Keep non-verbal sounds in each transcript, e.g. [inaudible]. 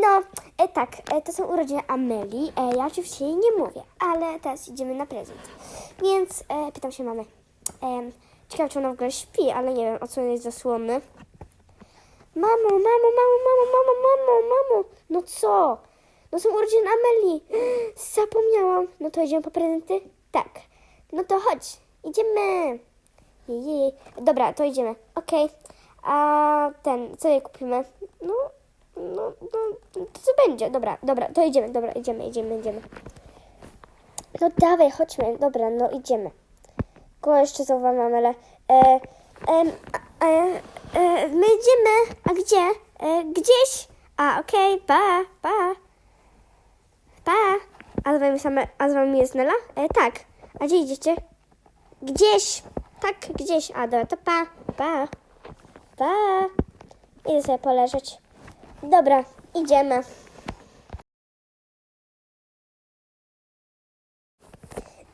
No, e, tak, e, to są urodziny Ameli. E, ja oczywiście jej nie mówię, ale teraz idziemy na prezent. Więc e, pytam się mamy. E, ciekawe, czy ona w ogóle śpi, ale nie wiem, o co jest zasłony. Mamo, mamo, mamo, mamo, mamo, mamo, mamo. No co? No są urodziny Ameli. [gasps] Zapomniałam. No to idziemy po prezenty? Tak. No to chodź, idziemy. Jej. Dobra, to idziemy. Okej. A ten, co je kupimy? No, no, no, to co będzie? Dobra, dobra, to idziemy, dobra, idziemy, idziemy, idziemy. No dawaj, chodźmy, dobra, no idziemy. Kogo jeszcze zauważyłam, ale... E, a, e, e, my idziemy, a gdzie? E, gdzieś. A, okej, pa, pa. Pa. A z wami same, a z wami jest Nela? E, tak. A gdzie idziecie? Gdzieś. Tak, gdzieś. A, dobra, to pa, pa. Pa. Idę sobie poleżeć. Dobra, idziemy.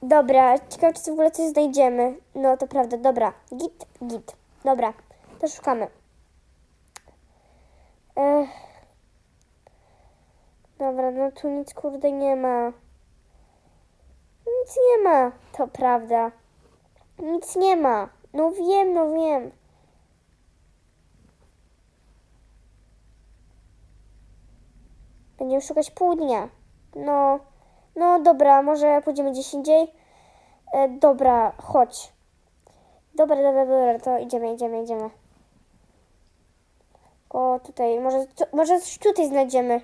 Dobra, ciekawe, czy w ogóle coś znajdziemy. No, to prawda, dobra. Git, git. Dobra, to szukamy. Ech. Dobra, no tu nic kurde nie ma. Nic nie ma, to prawda. Nic nie ma. No wiem, no wiem. Będziemy szukać pół dnia. No, no dobra, może pójdziemy gdzieś indziej. E, dobra, chodź. Dobra, dobra, dobra, to idziemy, idziemy, idziemy. O, tutaj, może, może coś tutaj znajdziemy.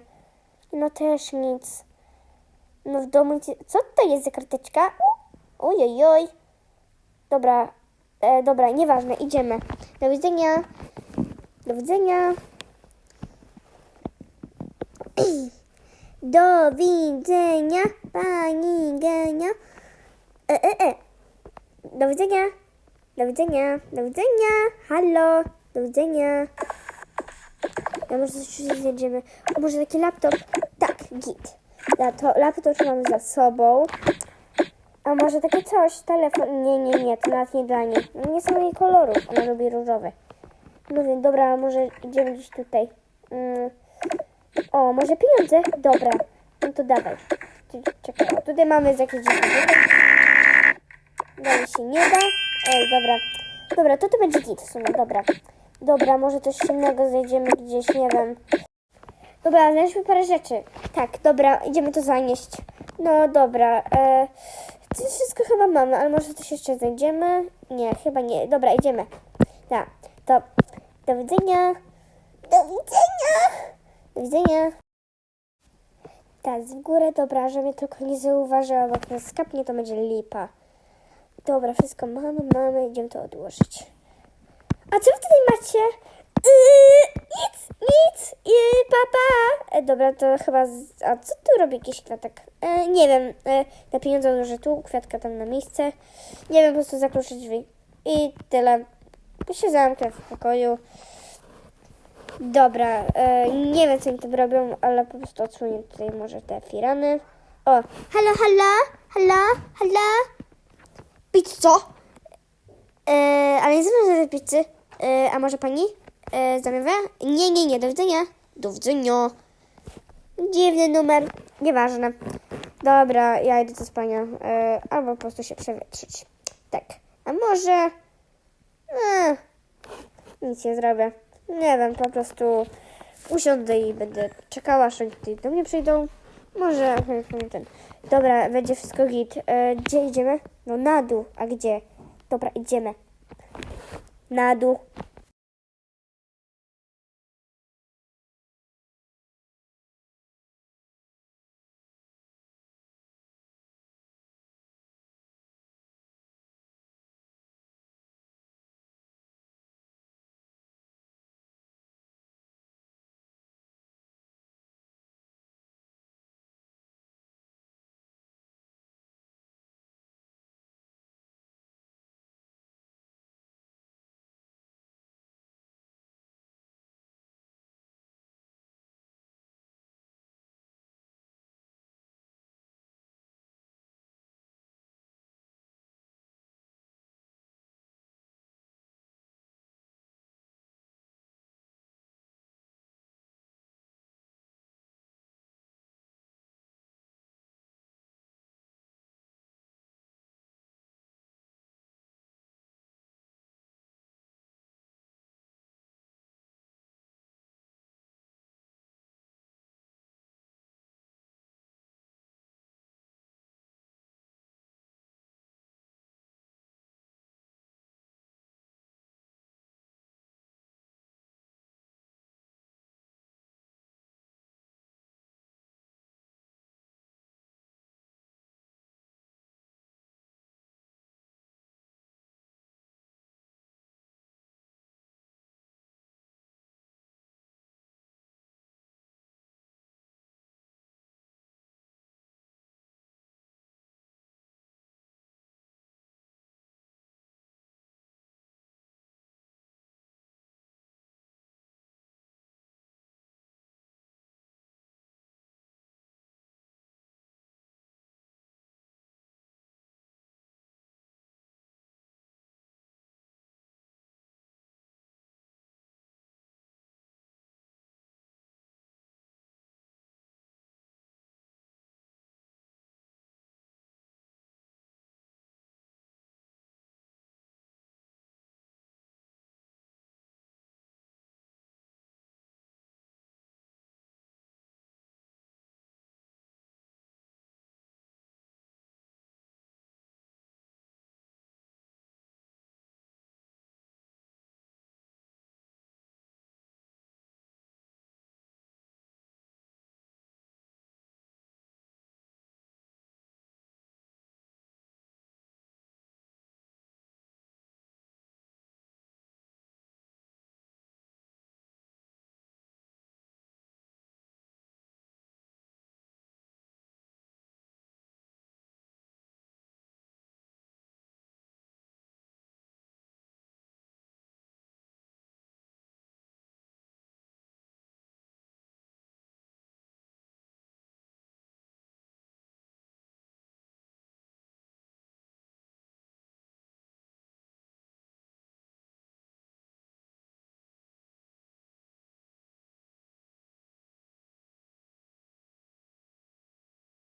No też nic. No w domu. Co to jest za karteczka? Ojojoj. Dobra, e, dobra, nieważne, idziemy. Do widzenia. Do widzenia. Do widzenia, pani Genia. E, e, e. Do widzenia. Do widzenia. Do widzenia. Halo. Do widzenia. Ja może coś znajdziemy. O, może taki laptop? Tak, git. Ja to laptop mam za sobą. A może takie coś? Telefon? Nie, nie, nie, to nawet nie dla niej. Nie są jej kolorów. Ona lubi różowe. No więc dobra, może idziemy gdzieś tutaj. Mm. O, może pieniądze? Dobra, no to dawaj. Cze- Czekaj, tutaj mamy z dziesiątki. Dalej się nie da. Ej, dobra. Dobra, to to będzie git w sumie, dobra. Dobra, może coś innego znajdziemy gdzieś, nie wiem. Dobra, znaleźliśmy parę rzeczy. Tak, dobra, idziemy to zanieść. No dobra, e, to wszystko chyba mamy, ale może coś jeszcze znajdziemy? Nie, chyba nie. Dobra, idziemy. Tak, to do widzenia. Do widzenia. Do widzenia. Tak, w górę, dobra, że mnie tylko nie zauważyła, bo jak nas skapnie, to będzie lipa. Dobra, wszystko mamy, mamy, idziemy to odłożyć. A co wy tutaj macie? Yy, nic, nic, yy, papa. E, dobra, to chyba, z, a co tu robi jakiś kwiatek? E, nie wiem, e, na pieniądze odłożę tu, kwiatka tam na miejsce. Nie wiem, po prostu zakluczę drzwi. I tyle. się zamknę w pokoju. Dobra, e, nie wiem co oni tam robią, ale po prostu odsłonię tutaj może te firany. O, halo, halo, halo, halo. Pizzo? E, ale nie zamówię pizzy. E, a może pani e? Nie, nie, nie, do widzenia. Do widzenia. Dziwny numer, nieważne. Dobra, ja idę do spania. E, albo po prostu się przewietrzyć. Tak, a może... E, nic nie zrobię. Nie wiem, po prostu usiądę i będę czekała, aż oni tutaj do mnie przyjdą. Może [laughs] ten. Dobra, będzie wszystko git. E, gdzie idziemy? No na dół. A gdzie? Dobra, idziemy. Na dół.